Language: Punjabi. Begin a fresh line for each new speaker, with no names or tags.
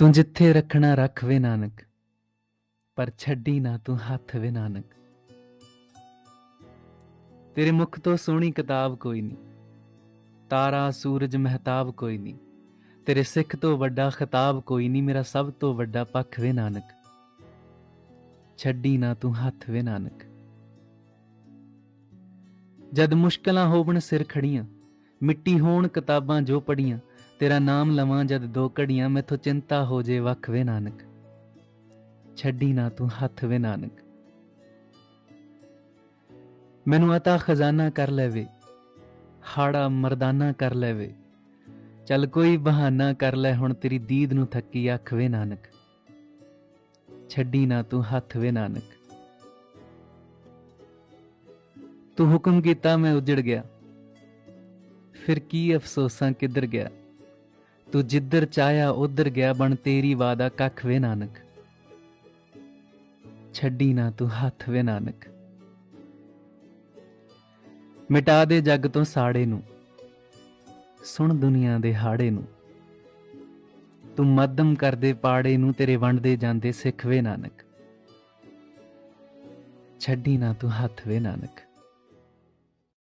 ਤੂੰ ਜਿੱਥੇ ਰੱਖਣਾ ਰੱਖ ਵੇ ਨਾਨਕ, ਪਰ ਛੱਡੀ ਨਾ ਤੂੰ ਹੱਥ ਵੇ ਨਾਨਕ। ਤੇਰੇ ਮੁਖ ਤੋਂ ਸੋਹਣੀ ਕਿਤਾਬ ਕੋਈ ਨਹੀਂ ਤਾਰਾ ਸੂਰਜ ਮਹਿਤਾਬ ਕੋਈ ਨਹੀਂ ਤੇਰੇ ਸਿੱਖ ਤੋਂ ਵੱਡਾ ਖਿਤਾਬ ਕੋਈ ਨਹੀਂ ਮੇਰਾ ਸਭ ਤੋਂ ਵੱਡਾ ਪੱਖ ਵੇ ਨਾਨਕ। ਛੱਡੀ ਨਾ ਤੂੰ ਹੱਥ ਵੇ ਨਾਨਕ। ਜਦ ਮੁਸ਼ਕਲਾਂ ਹੋਵਣ ਸਿਰ ਖੜੀਆਂ, ਮਿੱਟੀ ਹੋਣ ਕਿਤਾਬਾਂ ਜੋ ਪੜੀਆਂ ਤੇਰਾ ਨਾਮ ਲਵਾਂ ਜਦ ਦੋ ਘੜੀਆਂ ਮੈਥੋਂ ਚਿੰਤਾ ਹੋ ਜੇ ਵੱਖ ਵੇ ਨਾਨਕ। ਛੱਡੀ ਨਾ ਤੂੰ ਹੱਥ ਵੇ ਨਾਨਕ। ਮੈਨੂੰ ਅਤਾ ਖਜ਼ਾਨਾ ਕਰ ਲੈਵੇ, ਹਾੜਾ ਮਰਦਾਨਾ ਕਰ ਲੈਵੇ। ਚੱਲ ਕੋਈ ਬਹਾਨਾ ਕਰ ਲੈ ਹੁਣ ਤੇਰੀ ਦੀਦ ਨੂੰ ਥੱਕੀ ਅੱਖ ਵੇ ਨਾਨਕ। ਛੱਡੀ ਨਾ ਤੂੰ ਹੱਥ ਵੇ ਨਾਨਕ। ਤੂੰ ਹੁਕਮ ਕੀਤਾ ਮੈਂ ਉਜੜ ਗਿਆ। ਫਿਰ ਕੀ ਅਫਸੋਸਾਂ ਕਿੱਧਰ ਗਿਆ? ਤੂੰ ਜਿੱਧਰ ਚਾਇਆ ਉਧਰ ਗਿਆ ਬਣ ਤੇਰੀ ਵਾਦਾ ਕੱਖ ਵੇ ਨਾਨਕ। ਛੱਡੀ ਨਾ ਤੂੰ ਹੱਥ ਵੇ ਨਾਨਕ। ਮਿਟਾ ਦੇ ਜੱਗ ਤੋਂ ਸਾੜੇ ਨੂੰ, ਸੁਣ ਦੁਨੀਆ ਦੇ ਹਾੜੇ ਨੂੰ। ਤੂੰ ਮੱਧਮ ਕਰਦੇ ਪਾੜੇ ਨੂੰ, ਤੇਰੇ ਵੰਡਦੇ ਜਾਂਦੇ ਸਿੱਖ ਵੇ ਨਾਨਕ। ਛੱਡੀ ਨਾ ਤੂੰ ਹੱਥ ਵੇ ਨਾਨਕ।